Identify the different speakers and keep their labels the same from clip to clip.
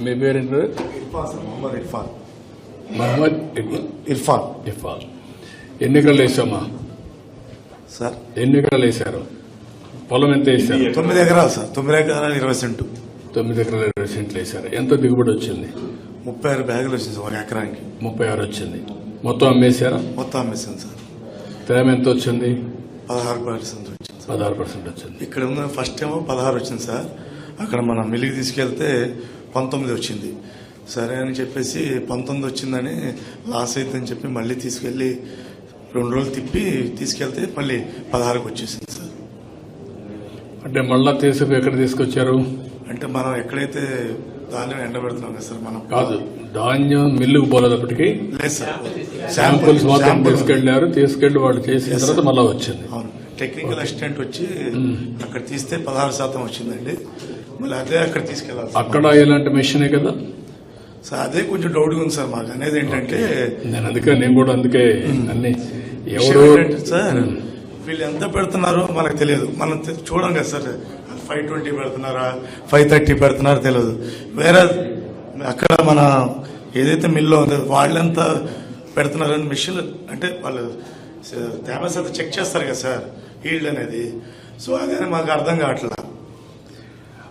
Speaker 1: మీ
Speaker 2: Irfan sir Mohammed Irfan.
Speaker 1: Mohammed.
Speaker 2: Irfan.
Speaker 1: ఇఫాల్ ఎన్నికలు వేసామా?
Speaker 2: సార్.
Speaker 1: ఎన్నికలు వేశారు? పొలం ఎంత వేశారు?
Speaker 2: తొమ్మిది ఎకరాలు సార్. తొమ్మిది ఎకరాలు ఇరవై సెంటు.
Speaker 1: తొమ్మిది ఎకరాల ఇరవై సెంట్లు వేశారు. ఎంత దిగుబడి వచ్చింది?
Speaker 2: ముప్పై ఆరు బ్యాగులు వచ్చింది సార్ ఒక ఎకరానికి.
Speaker 1: ముప్పై ఆరు వచ్చింది. మొత్తం అమ్మేశారా
Speaker 2: మొత్తం అమ్మేసాను సార్.
Speaker 1: తేమ ఎంత వచ్చింది?
Speaker 2: పదహారు పర్సెంట్ వచ్చింది
Speaker 1: పదహారు పర్సెంట్ వచ్చింది.
Speaker 2: ఇక్కడ ఉన్న ఫస్ట్ ఏమో పదహారు వచ్చింది సార్. అక్కడ మనం మిల్లికి తీసుకెళ్తే పంతొమ్మిది వచ్చింది. సరే అని చెప్పేసి పంతొమ్మిది వచ్చిందని లాస్ అవుతుందని చెప్పి మళ్ళీ తీసుకెళ్ళి రెండు రోజులు తిప్పి తీసుకెళ్తే మళ్ళీ పదహారుకి వచ్చేసింది సార్.
Speaker 1: అంటే మళ్ళా తీసుకు ఎక్కడ తీసుకొచ్చారు?
Speaker 2: అంటే మనం ఎక్కడైతే ధాన్యం ఎండబెడుతున్నాం కదా సార్ మనం
Speaker 1: కాదు ధాన్యం మిల్లుకు పోలేదప్పటికి
Speaker 2: లేదు సార్.
Speaker 1: శాంపుల్స్ మాత్రం తీసుకెళ్ళారు తీసుకెళ్ళి వాళ్ళు చేసిన తర్వాత మళ్ళా వచ్చింది.
Speaker 2: అవును. టెక్నికల్ అసిస్టెంట్ వచ్చి అక్కడ తీస్తే పదహారు శాతం వచ్చిందండి. మళ్ళీ అదే అక్కడ తీసుకెళ్ళాలి.
Speaker 1: అక్కడ ఇలాంటి మెషినే కదా?
Speaker 2: సార్ అదే కొంచెం డౌట్గా ఉంది సార్ మాకు. అనేది ఏంటంటే
Speaker 1: నేను అందుకే నేను కూడా అందుకే అన్ని ఎవరు
Speaker 2: సార్ వీళ్ళు ఎంత పెడుతున్నారో మనకు తెలియదు. మనం చూడం కదా సార్. ఫైవ్ ట్వంటీ పెడుతున్నారా? ఫైవ్ థర్టీ పెడుతున్నారో తెలియదు. వేరే అక్కడ మన ఏదైతే మిల్లో ఉందో వాళ్ళెంత పెడుతున్నారని మిషన్ అంటే వాళ్ళు తేమ చెక్ చేస్తారు కదా సార్ ఈల్డ్ అనేది. సో అదే మాకు అర్థం కావట్లేదు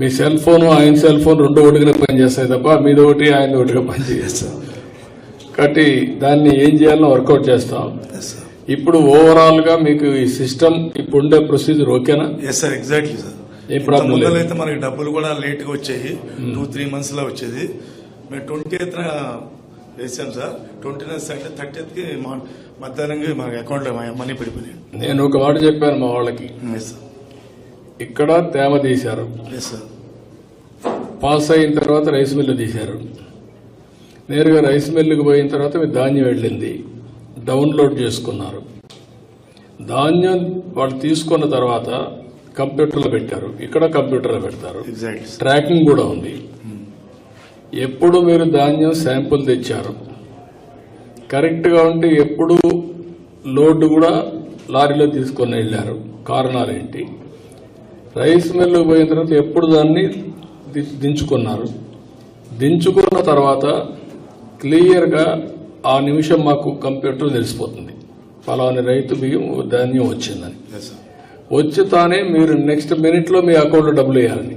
Speaker 1: మీ సెల్ ఫోన్ ఆయన సెల్ ఫోన్ రెండు ఒకటిగా పనిచేస్తాయి తప్ప మీది ఒకటి ఆయన ఒకటిగా
Speaker 2: సార్
Speaker 1: కాబట్టి దాన్ని ఏం చేయాలో వర్కౌట్ చేస్తాం. ఇప్పుడు ఓవరాల్గా మీకు ఈ సిస్టమ్ ఇప్పుడు ఉండే ప్రొసీజర్ ఓకేనా?
Speaker 2: ఎస్ సార్ ఎగ్జాక్ట్లీ సార్
Speaker 1: లేదు.
Speaker 2: అయితే మనకి డబ్బులు కూడా లేట్గా వచ్చాయి టూ త్రీ మంత్స్లో వచ్చేది. మేము ట్వంటీ ఎయిత్ వేసాం సార్ ట్వంటీ నైన్త్ అంటే థర్టీ కి మధ్యాహ్నంగా మనకి అకౌంట్లో మనీ పడిపోయాయి
Speaker 1: నేను ఒక మాట చెప్పాను మా వాళ్ళకి.
Speaker 2: సార్
Speaker 1: ఇక్కడ తేమ తీశారు. పాస్ అయిన తర్వాత రైస్ మిల్లు తీశారు. నేరుగా రైస్ మిల్లుకి పోయిన తర్వాత మీ ధాన్యం వెళ్ళింది. డౌన్లోడ్ చేసుకున్నారు. ధాన్యం వాళ్ళు తీసుకున్న తర్వాత కంప్యూటర్లో పెట్టారు. ఇక్కడ కంప్యూటర్లో పెడతారు. ట్రాకింగ్ కూడా ఉంది. ఎప్పుడు మీరు ధాన్యం శాంపుల్ తెచ్చారు? కరెక్ట్గా ఉంటే ఎప్పుడు లోడ్ కూడా లారీలో తీసుకొని వెళ్ళారు. కారణాలు ఏంటి? రైస్ మిల్లు పోయిన తర్వాత ఎప్పుడు దాన్ని దించుకున్నారు? దించుకున్న తర్వాత క్లియర్గా ఆ నిమిషం మాకు కంప్యూటర్ తెలిసిపోతుంది. ఫలాని రైతు బియ్యం ధాన్యం వచ్చిందని. వచ్చి తానే మీరు నెక్స్ట్ మినిట్లో మీ అకౌంట్లో డబ్బులు వేయాలని.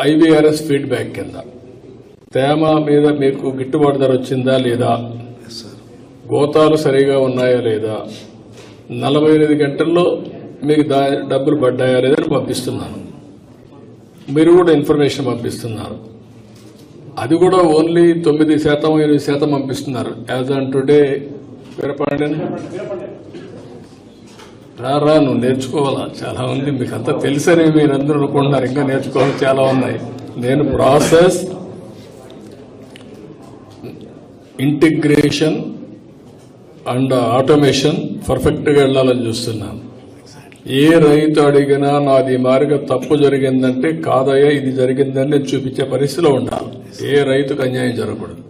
Speaker 1: ఐవీఆర్ఎస్ ఫీడ్బ్యాక్ కింద. తేమ మీద మీకు గిట్టుబాటు ధర వచ్చిందా లేదా? గోతాలు సరిగా ఉన్నాయా లేదా? నలభై ఎనిమిది గంటల్లో మీకు దా డబ్బులు పడ్డాయా లేదా అని పంపిస్తున్నాను. మీరు కూడా ఇన్ఫర్మేషన్ పంపిస్తున్నారు. అది కూడా ఓన్లీ తొమ్మిది శాతం ఎనిమిది శాతం పంపిస్తున్నారు. As on today Veerapandian. రా నువ్వు నేర్చుకోవాలా? చాలా ఉంది. మీకు అంతా తెలుసని మీరు అనుకుంటున్నారు ఇంకా నేర్చుకోవాలి చాలా ఉన్నాయి. నేను ప్రాసెస్ ఇంటిగ్రేషన్ అండ్ ఆటోమేషన్ పర్ఫెక్ట్గా వెళ్ళాలని చూస్తున్నాను. ఏ రైతు అడిగినా నాది మారిగా తప్పు జరిగిందంటే కాదయ్యా ఇది జరిగిందని నేను చూపించే పరిస్థితిలో ఉండాలి. ఏ రైతుకు అన్యాయం జరగకూడదు.